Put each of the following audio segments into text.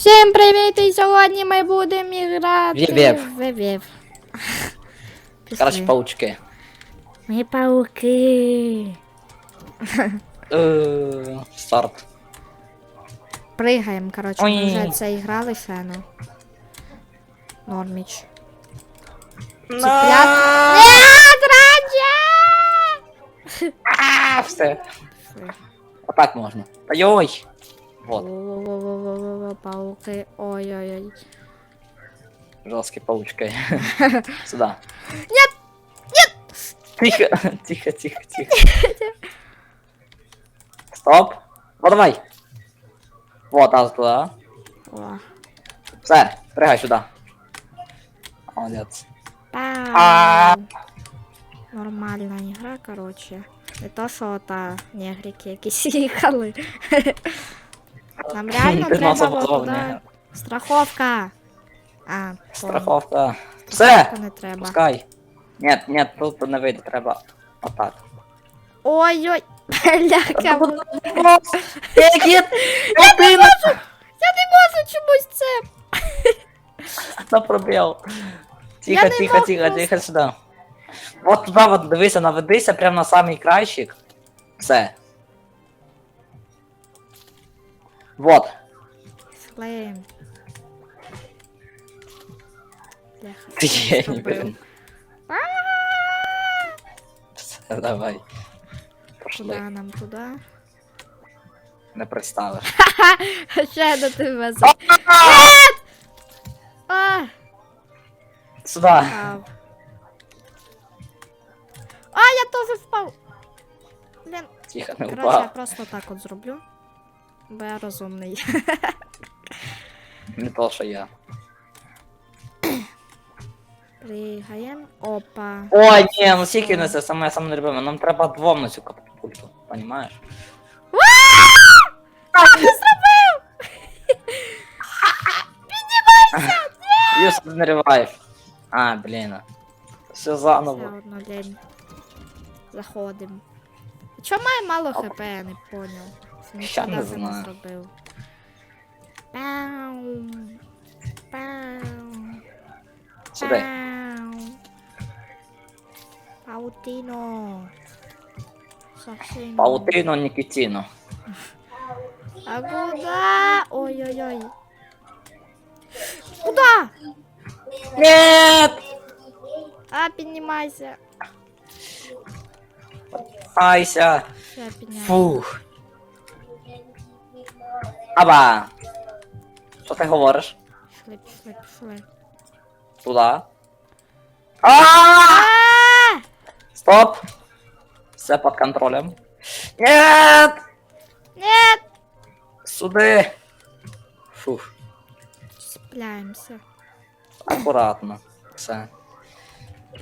Всім привіт! І сьогодні ми будемо грати Вів-вів. в. Пішли. Паучки. Ми пауки. Е, Старт. Пригаємо, коротше, Ой. ми вже це і грали ще, ну. Норміч. На! Нет, раджа! А, Все. Отак можна. Ой-ой. Вот, Во-во-во-во-во-во, Пауки. Ой-ой-ой. жорсткі паучки. Сюда. Нет! Нет! Тихо, тихо, тихо, тихо. Стоп. Вот давай. Вот, раз, два. О. Все, пригай сюди. Молодець. Пау. Нормальна ігра, коротше. Не то, що та негрики якісь їхали. Нам реально треба туди. Страховка. А. Страховка. Все! Страховка не треба. Пускай. Нет, нет, тут не вийде, треба отак. Ой-ой, бляха. бу- Які? Я не можу! Я не можу чомусь це. На пробіл. Я Тихо, не тихо, тихо, тихо сюди. От туди, от дивися, наведися прямо на самий крайчик. Все. Вот. Флейм. Я не понимаю. Давай. Куда нам туда? Не приставиш. Ще до тебе за. Сюда. А, я тоже впав. Блин, Тихо, не впав. Короче, я просто так от зроблю. Бо я розумний. Не то, що я. Пригаємо. Опа. Ой, ні, ну скільки не це саме саме любиме. Нам треба двом на цю катапульту, понімаєш? Що ти зробив? Юс, не риваєш. А, блін. Все Все заново. одно лень. Заходим. Чому має мало хп, я не поняв. Ща не знаю. зробив. Пау. Пау. Сюди. Пау. Паутино. Совсем. Паутино, Нікітіно. А куда? Ой-ой-ой. Куда? Нет! А, піднімайся. Айся! Все. Фух. Аба! Що ти говориш? Пішли, пішли, пішли. Туда. А! А! Стоп! Все під контролем. Нет! Нет! Сюди! Фух. Цепляємося. Акуратно. Все.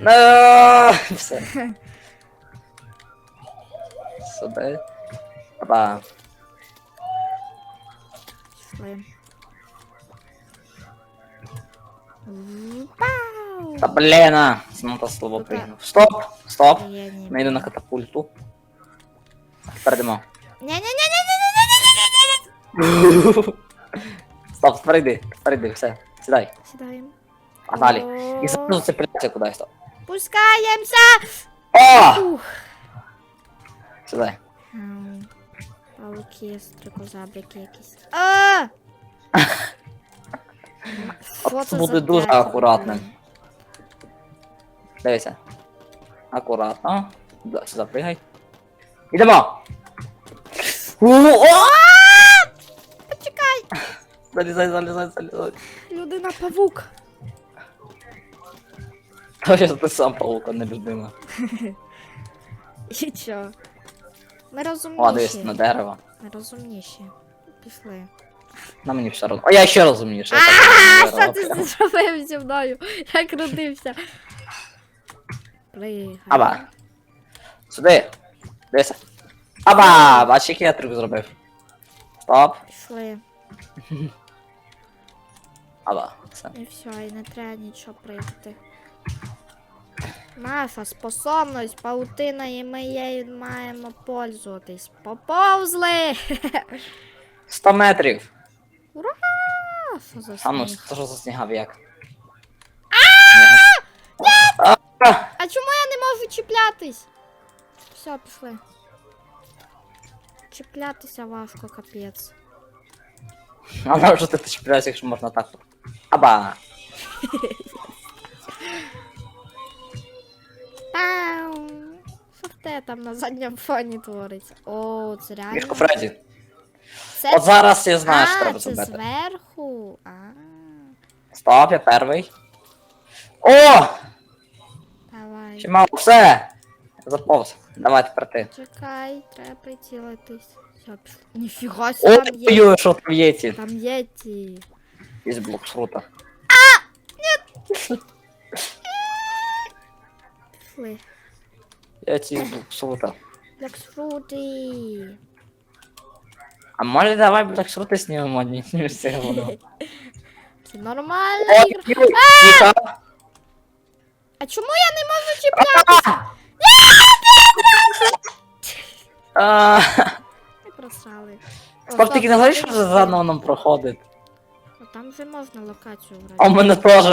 Ну, Все. Сюди. Аба. Пішли. Та блін, а! Знову слово пригнув. Стоп! Стоп! Не... Ми йду на катапульту. Перейдемо. Не-не-не-не-не-не-не-не-не-не-не! Пауки, стрикозабрики якісь. А! Що це буде за дуже акуратно. блін? Дивися. Акуратно. Да, сюди пригай. Ідемо! О! Почекай! Залізай, залізай, залізай. Людина павук. Та я ти сам паук, а не людина. І чо? Ми О, дивись, розумніші. на дерево. Ми розумніші. Пішли. На мені все одно. О, я ще розумніше. А, що ти зробив зі мною? Я крутився. Аба. Сюди. Дивися. Аба! Бачиш, який я трюк зробив. Стоп. Пішли. Аба. Все. І все, і не треба нічого пригати. Наша способність, паутина, і ми її маємо пользуватись. Поповзли! 100 метрів. Ура! що за А ну, сніг? що за снігавік? А чому я не можу чіплятись? Все, пішли. Чіплятися важко, капець. А що ти чіпляєшся, якщо можна так? Аба! Тау. Що в те там на задньому фоні твориться? О, це реально. Мішко Фредді. Це... От зараз я знаю, що а, треба це зробити. зверху. А, Стоп, я перший. О! давай. Ще мало. Все! Заповз. Давай тепер ти. Чекай, треба прицілитись. Все, пішли. Ніфіга собі, там є. Ой, що там є ті? Там є ті. Із блоксрута. Пішли. Я ті з блоксрута. Блексфрути. А може давай блоксрути знімемо? Ні, не все воно. Це нормальна ігра. тихо. А чому я не можу чіпляти? А, Ми просрали. О, стоп, тільки не говориш, що заново нам проходить. Там вже можна локацію А у грати. мене теж.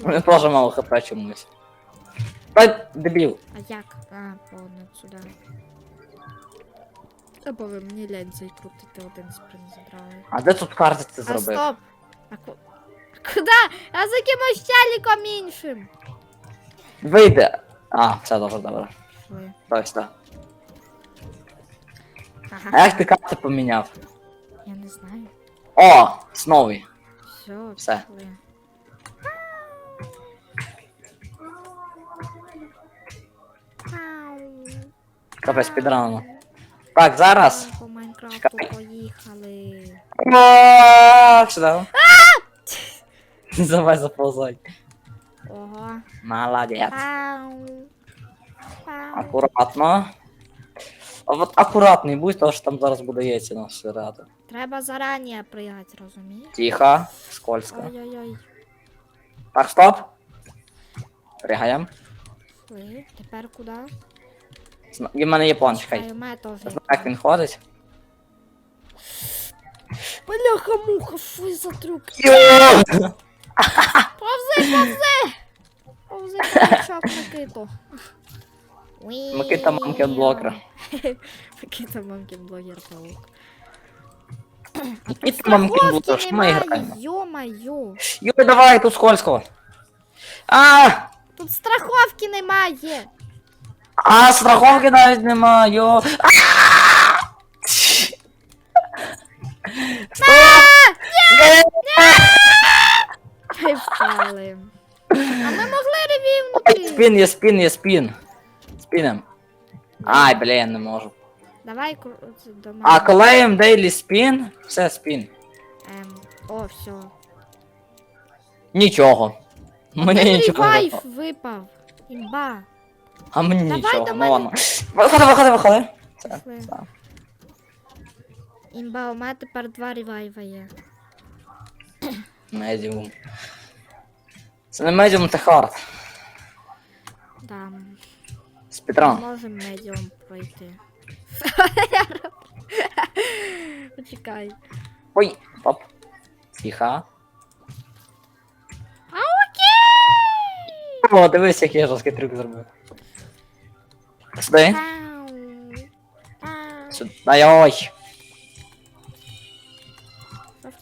У мене теж мало хп чомусь. Та дебіл. А як? А, повно сюди. Або ви мені лень цей крутити один спринт забрали. А де тут карти ти А зробив? стоп! А ку... Куда? А за якимось челіком іншим. Вийде. А, все добре, добре. Пішли. Ага. А як ти карти поміняв? Я не знаю. О, знову. Все, Все. пішли. Капець підрано. Так, зараз. По Майнкрафту Чекай. поїхали. О, Сюди. Давай заползай. Ого. Молодець. Ау. Ау. Акуратно. А от акуратний будь, тому що там зараз буде яйця нас всередину. Треба зарані пригати, розумієш? Тихо, скользко. Ой-ой-ой. Так, стоп. Пригаємо. Пішли. Тепер куди? Зна- в мене є план, чекай. у мене теж. Я знаю, як він ходить. Бляха муха, що за трюк? Повзи, повзи! Повзи, павучок Микиту. Уі. Микита Мамкін блогер. Микита Мамкін блогер паук. Микита блогер, Страховки що ми граємо? Йо-майо. Йой, давай, тут скользко. А! Тут страховки немає. А, страховки навіть нема, йо. А! Впали. А ми могли Ой, ревівнути. Спін є, спін є, спін. Спінем. Ай, блін, не можу. Давай кру- це до мене. А колеєм дейлі спін, все спін. Ем, о, все. Нічого. Мені Мені нічого. не ревайв випав. Імба. А мені Давай нічого, до ну мене. ладно. Виходи, виходи, виходи. Все, Пішли. все. Імба, у мене тепер два ревайва є. Медіум. Це не медіум, це хард. Да. Спідран. Можемо медіум пройти. Почекай. Ой, оп. Тихо. А окей! О, дивись, який я жорсткий трюк зробив. Сюди. Сюди. Ой.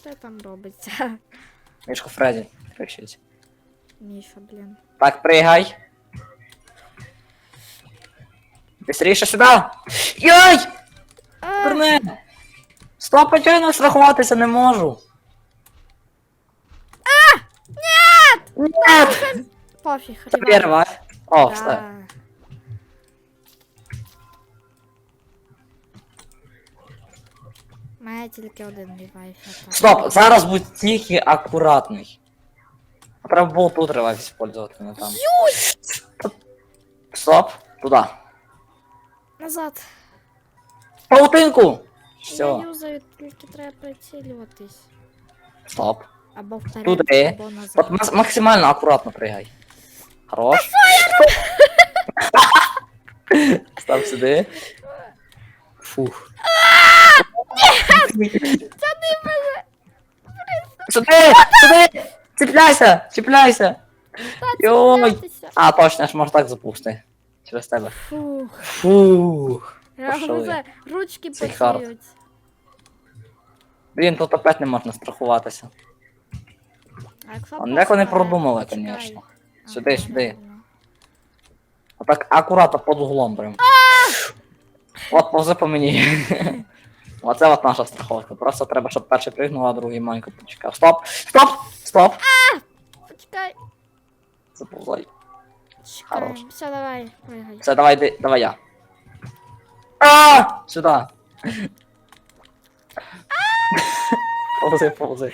Що там робиться? Мішко Фредді. Кричить. Міша, блін. Так, пригай. Быстріше сюди. Йой! А, Верни! Стоп, я не страхуватися не можу. А! Нет! Нет! Пофіг, Це перва. О, Да. все. Має тільки один ревайв. Стоп, зараз будь тільки акуратний. Треба було тут ревайв использувати, не там. Стоп, туди. Назад. Паутинку! Я Все, юзаю, тільки треба прицілюватись. стоп. Або вперед, Туди. або назад. От мас- максимально акуратно пригай. Хорош. Став сюди. Фух. Сюди! Сюди! Цепляйся! Чіпляйся! Йой! А, точно, ж можна так запусти. Через тебе. Фух. Фух. Я Пошли. вже ручки Цей хард. потіють. Блін, тут опять не можна страхуватися. А якщо А як вони поставити? продумали, Почекай. звісно. А, Сюди, сюди. правильно. Отак акуратно під углом прям. От повзи по мені. Оце от наша страховка. Просто треба, щоб перший пригнув, а другий маленько почекав. Стоп! Стоп! Стоп! Почекай. Заповзай. Чекаємо. Хорош. Все, давай, пригай. Все, давай, йди, давай я. А! Сюди. Повзи, повзи.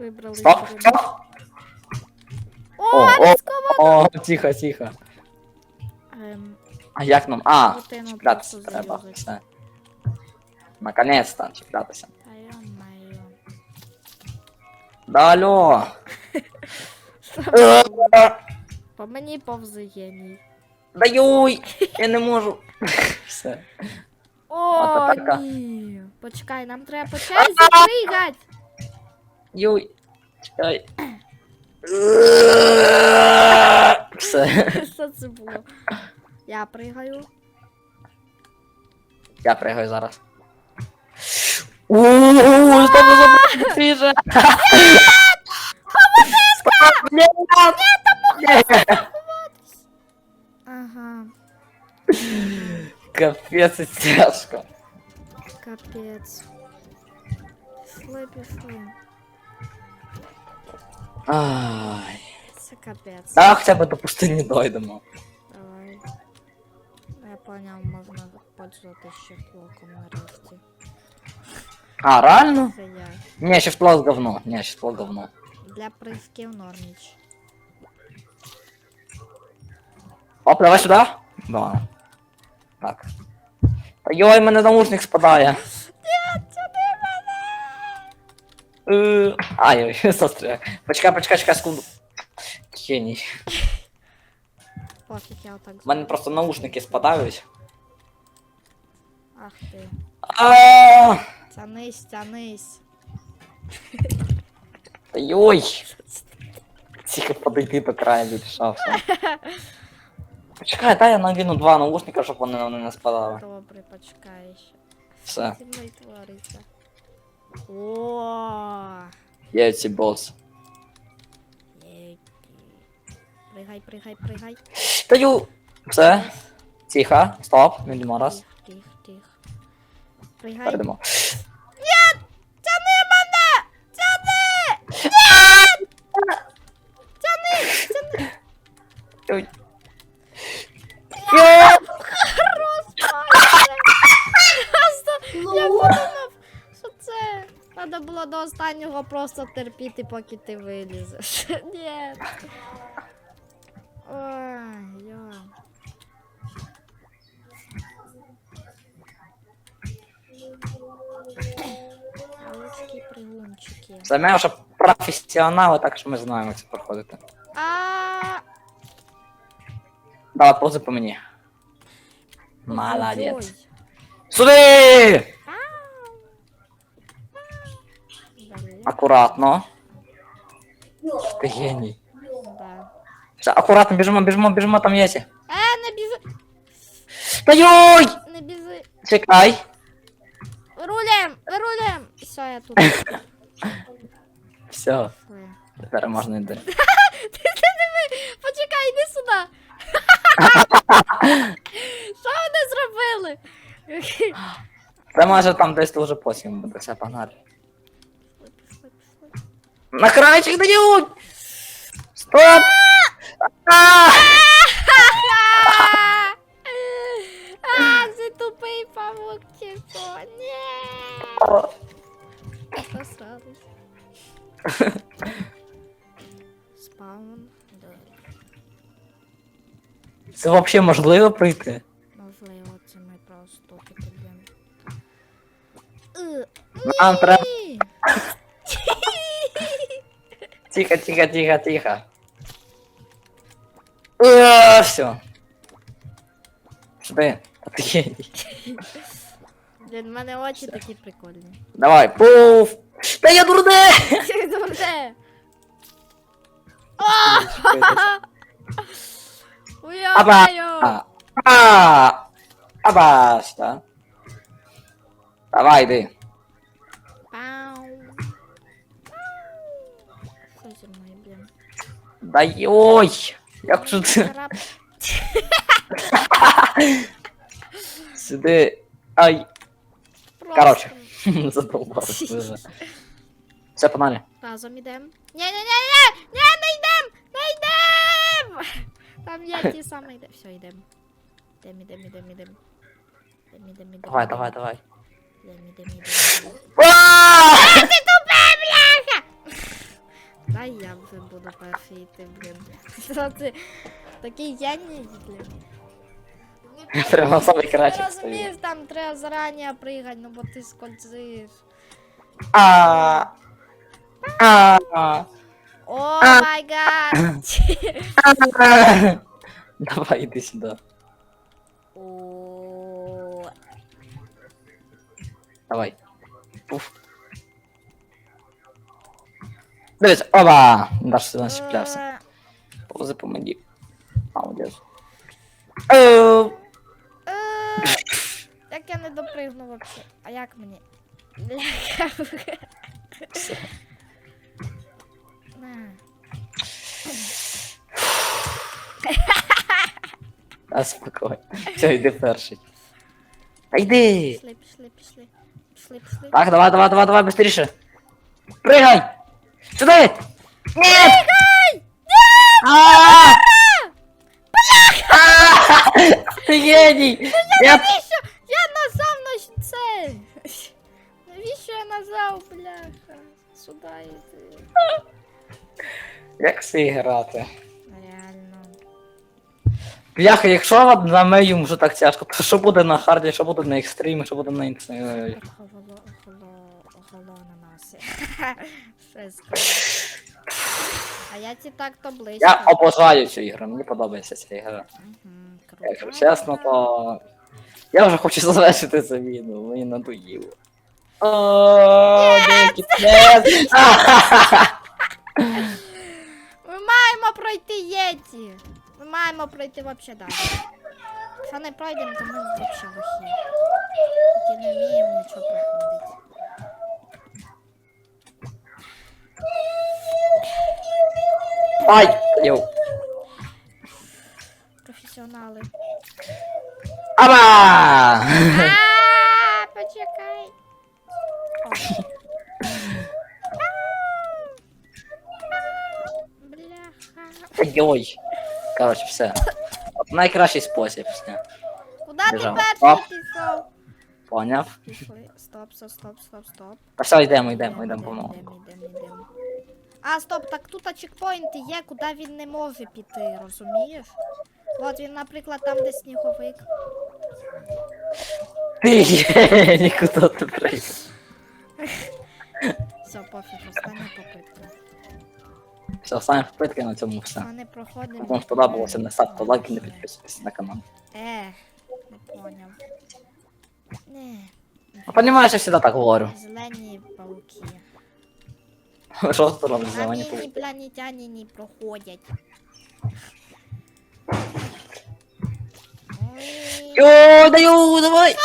Вибрали. Стоп! Стоп! О, О, о, о, тихо, тихо. Ем, А як нам? А, просто треба. заюзать. Все. Та йо-моє. Да алло. По мені повзи геній. Даюй! Я не можу. Все. О, ні. Почекай, нам треба по пригати. Юй. Чекай. Все. Що це було? Я пригаю. Я пригаю зараз. Ууу, стоп, стоп, тише. Стоп, ні, ні. Ага, Капець, це тяжко. капець. Пішли, пішли. Ай. Це капець. А хоча б до пустині дойдемо. Давай. Я поняв, можна пользуватися щеплоком на рифті. А, реально? Це я. Не, щифтлок говно. Не, щифтлок говно. Для прыжків норміч. Оп, давай сюди. Да. Так. Та йой, мене наушник спадає. Е, Ай, ой, застряг. Почекай, почекай, чекай секунду. Геній. Пофіг, я отак У мене зроблю. просто наушники спадають. Ах ти. А, Тянись, тянись. Йой. Тихо подойди до краю відрішався. Почекай, дай я надіну два наушника, щоб вони на мене не спадали. Добре, почекай ще. Все, Зі мною твориться. О, я ці бос. Пригай, пригай, пригай. Та ю. Все. Тихо, стоп, не раз. Пригай. Перейдемо. Тяни мене! Тяни! Тяни! Тяни! Ой. Я подумав, що це треба було до останнього просто терпіти, поки ти вилізеш. Ні. Ой, йо. Пригунчики. Це ми вже професіонали, так що ми знаємо, як це проходити. А Давай, пози по мені. Молодець. Ой. Сюди! А. Далі. Акуратно. Ти геній. Да. Все, акуратно, біжимо, біжимо, біжимо, там є. Е, не бізи, Та йой! не бізи. Чекай. Рулем, рулем. Все, я тут. Все, тепер можна йти. Ти ти диви, почекай, йди сюди. Що вони зробили? Це може там десь дуже потім буде, все, погнали. На крайчик дають! Стоп! А! А, це тупий павук, типу. Ні. Посрались. Спаун. Да. Це взагалі можливо пройти? Можливо, це ми просто тут підемо. Е, Нам треба. ні. Тихо, тихо, тихо, тихо. Е, Все. Сюди. А ти геній. Блін, в мене очі такі прикольні. Давай, пуф! Та я дурне! Дурне! Аба! А! А. Давай, йди. Пау. Зі мною, блін? Дай ой! Як же ти? Сиди. Ай. Просто. Короче. Задолбався вже. Все, погнали. Разом ідем. Ні-ні-ні-ні! Ні, не йдем! Не йдем! Там є ті самі йдем. Все, йдем. Ідем, ідем, ідем, ідем. Ідем, ідем, ідем. Давай, давай, давай. Ідем, ідем. А! Ти тупе, бляха! Дай я вже буду перший йти, блін. Що ти? Такий геній, блін. Прямо самий Ти кращий розумієш, стою. там треба зарані пригати, ну бо ти скользиш. А. А. О май гад! Давай, іди сюди. О, Давай. Пуф. Дивись, оба! Даш сюди чіплявся. е, Повзи по мені. Молодець. Оу. е, я не допригну вообще? А як мені? Бляха. Все. На. А спокійно. Все, йди перший. Та йди! Пішли, пішли, пішли. Пішли, пішли. Так, давай, давай, давай, давай, быстрее. Прыгай! Сюда! Нет! Пригай! А! А! Ты гений! Я... Навіщо? Це. Навіщо я нажав, бляха? Сюди йди. Як це грати? Реально. Бляха, якщо на медіум вже так тяжко, то що буде на харді, що буде на екстрімі, що буде на скажу. А я ці так то близько. Я обожаю цю ігру, мені подобається ця ігра. Мгм, Якщо чесно, то. Я вже хочу завершити відео, мені надоїло. О, деякі п'єс. Ми маємо пройти Єті. Ми маємо пройти вообще далі. Якщо не пройдемо, то ми вообще лохи. Тільки не вміємо нічого проходити. Ай! Йоу. Аба! А, почекай. Бляха. Йой. Коротше, все. От найкращий спосіб, все. Куда ти Біжав. перший Оп. пішов? Поняв? Пішли. Стоп, стоп, стоп, стоп, стоп. Та все, йдемо, йдемо, йдемо йдемо, йдемо. А, стоп, так тут чекпоінти є, куди він не може піти, розумієш? От він, наприклад, там, де сніговик. Ти є, нікуди ти прийдеш. Все, пофіг, остання попитка. Все, останні попитки на цьому все. Ми не проходимо. Вам сподобалося, не ставте лайк і не підписуйтесь на канал. Ех, не поняв. Не, Ну, Понімаєш, я завжди так говорю. зелені пауки. Що А за мене? ні, інопланетяні не проходять. Ой. Йой, даю, давай!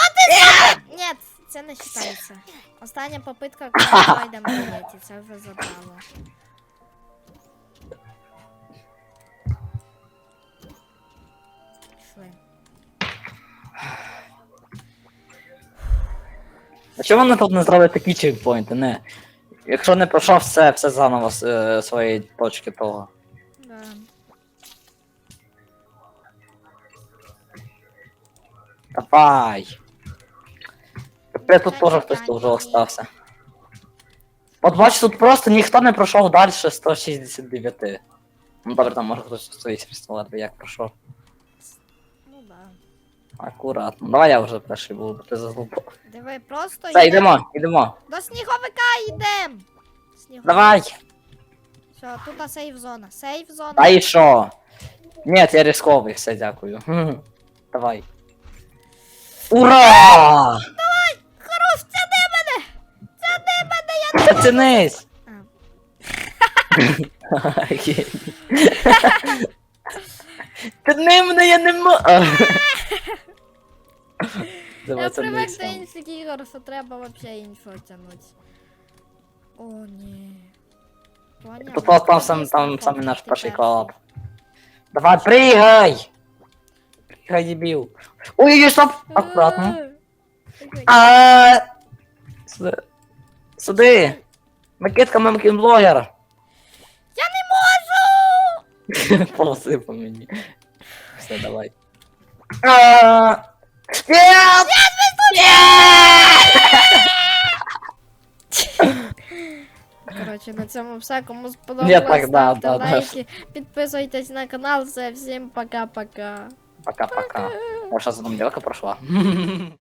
Ні, це не вважається. Остання попитка, пройдемо на це вже забрало. Пішли. А чому вони тут не зробили такі чекпоінти? Не. Якщо не пройшов все, все заново з е, своєї точки того. Давай. Тепер тут теж хтось тут вже остався. От бачиш, тут просто ніхто не пройшов далі 169. Ну добре, там може хтось стоїть представляти, як пройшов. Ну да. Акуратно. Давай я вже перший буду, бо ти заглупав. Диви, просто Все, йдемо, йдемо. До сніговика йдем! Сніговик. Давай. Все, тут сейф зона. Сейф зона. Та і що? Ні, я рисковий, все, дякую. Хм. Давай. Ура! Давай! Хорош, тяни мене! Тяни мене, я Оцінись! А. Окей. Тяни мене, я не можу. Давай Я це привик до сам. інших ігор, що треба вообще іншого тягнути. О, ні. Поняла, Тут от там це сам, там хопити наш перший колаб. Давай, пригай! Пригай, дебіл. Ой-ой-ой, стоп! Аккуратно. Е, такий, А Сюди. Сюди. Микитка, мамкін блогер. Я не можу! Полоси по мені. Все, давай. А, Нет! Коротше, на цьому все. Кому Ні, сподобалось, так, да, ставте да, да. лайки, підписуйтесь на канал. Все, всім пока-пока. Пока-пока. Может, сейчас за девка прошла.